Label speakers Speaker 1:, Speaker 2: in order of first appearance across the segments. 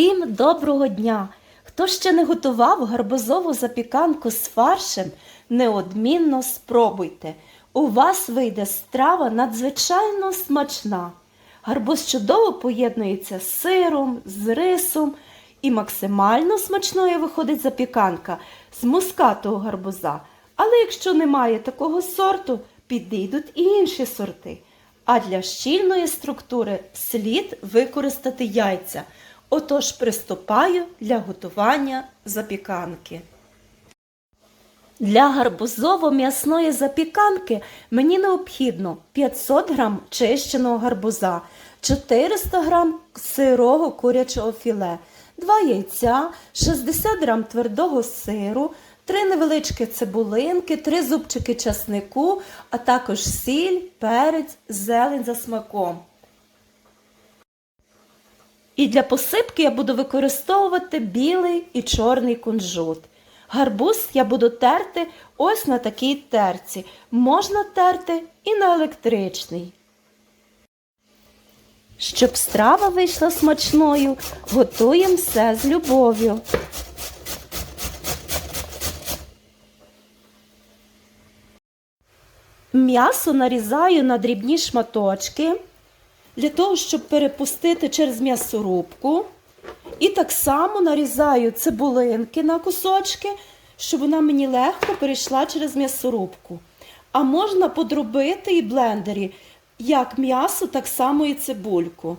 Speaker 1: Всім доброго дня! Хто ще не готував гарбузову запіканку з фаршем, неодмінно спробуйте. У вас вийде страва надзвичайно смачна. Гарбуз чудово поєднується з сиром, з рисом і максимально смачною виходить запіканка з мускатого гарбуза. Але якщо немає такого сорту, підійдуть і інші сорти. А для щільної структури слід використати яйця. Отож приступаю для готування запіканки. Для гарбузово-м'ясної запіканки мені необхідно 500 г чищеного гарбуза, 400 г сирого курячого філе, 2 яйця, 60 г твердого сиру, 3 невеличкі цибулинки, 3 зубчики часнику, а також сіль, перець, зелень за смаком. І для посипки я буду використовувати білий і чорний кунжут. Гарбуз я буду терти ось на такій терці. Можна терти і на електричній. Щоб страва вийшла смачною, готуємо все з любов'ю. М'ясо нарізаю на дрібні шматочки для того, щоб перепустити через м'ясорубку. І так само нарізаю цибулинки на кусочки, щоб вона мені легко перейшла через м'ясорубку. А можна подробити і блендері як м'ясо, так само і цибульку.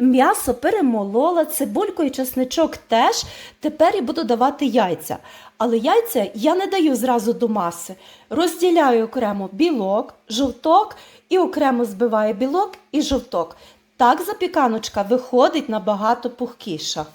Speaker 1: М'ясо перемолола, цибульку і чесничок теж. Тепер я буду давати яйця. Але яйця я не даю зразу до маси. Розділяю окремо білок, жовток і окремо збиваю білок і жовток. Так запіканочка виходить набагато пухкіша.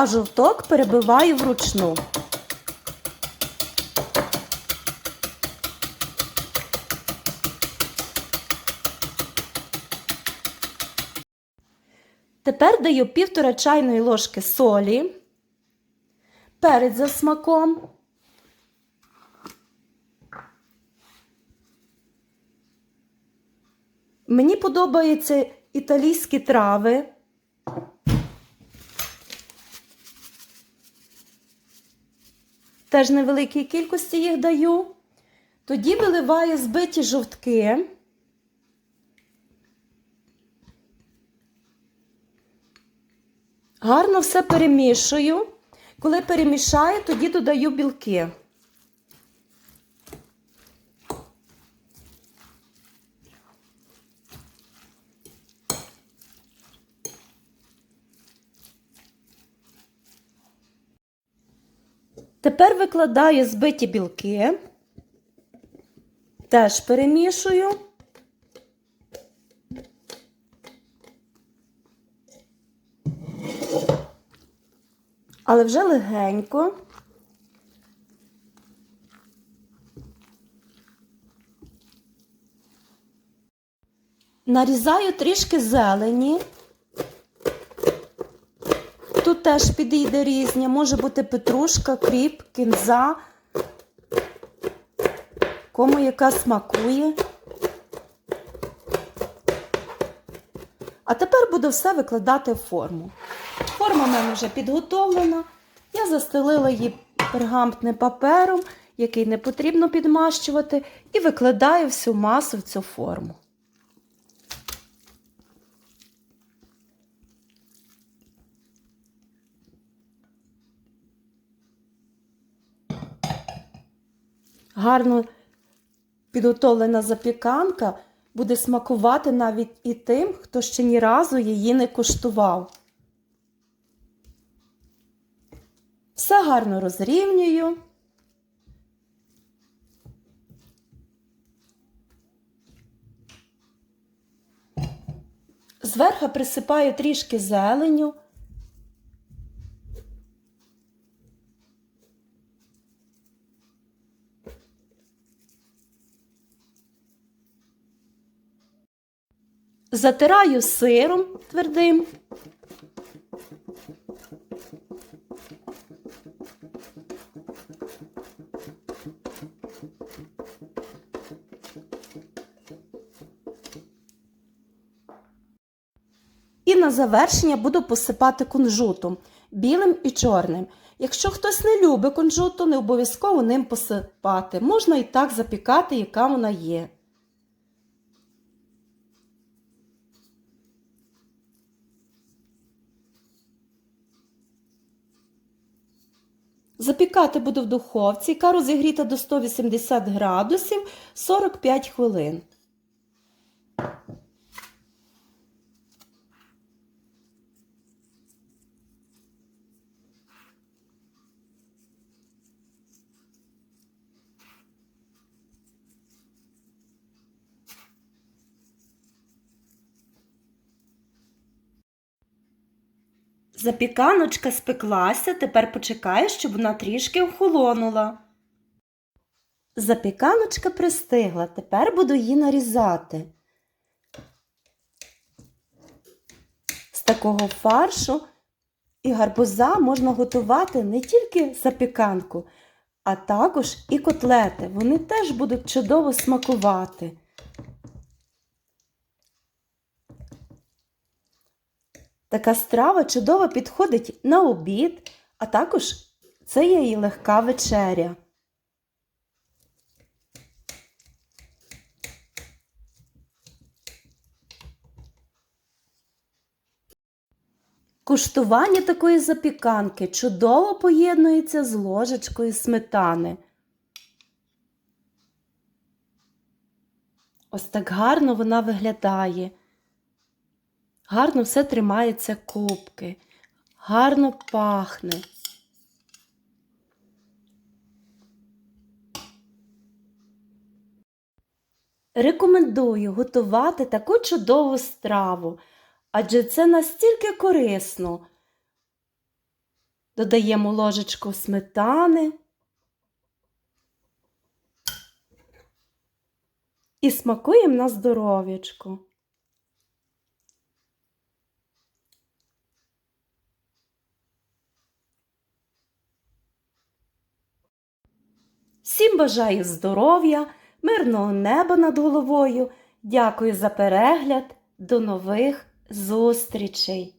Speaker 1: А жовток перебиваю вручну. Тепер даю півтора чайної ложки солі, перець за смаком. Мені подобаються італійські трави. Теж невеликій кількості їх даю. Тоді виливаю збиті жовтки. Гарно все перемішую. Коли перемішаю, тоді додаю білки. Тепер викладаю збиті білки, теж перемішую. Але вже легенько. Нарізаю трішки зелені. Теж підійде різня. Може бути петрушка, кріп, кінза, кому яка смакує. А тепер буду все викладати в форму. Форма в мене вже підготовлена. Я застелила її пергаментним папером, який не потрібно підмащувати, і викладаю всю масу в цю форму. Гарно підготовлена запіканка буде смакувати навіть і тим, хто ще ні разу її не куштував. Все гарно розрівнюю. Зверху присипаю трішки зеленю. Затираю сиром твердим. І на завершення буду посипати кунжутом білим і чорним. Якщо хтось не любить кунжут, то не обов'язково ним посипати. Можна і так запікати, яка вона є. Запікати буду в духовці, яка розігріта до 180 градусів 45 хвилин. Запіканочка спеклася, тепер почекаю, щоб вона трішки охолонула. Запіканочка пристигла, тепер буду її нарізати. З такого фаршу і гарбуза можна готувати не тільки запіканку, а також і котлети. Вони теж будуть чудово смакувати. Така страва чудово підходить на обід, а також це є і легка вечеря. Куштування такої запіканки чудово поєднується з ложечкою сметани. Ось так гарно вона виглядає. Гарно все тримається кубки, гарно пахне. Рекомендую готувати таку чудову страву, адже це настільки корисно. Додаємо ложечку сметани і смакуємо на здоров'ячку. Всім бажаю здоров'я, мирного неба над головою. Дякую за перегляд. До нових зустрічей!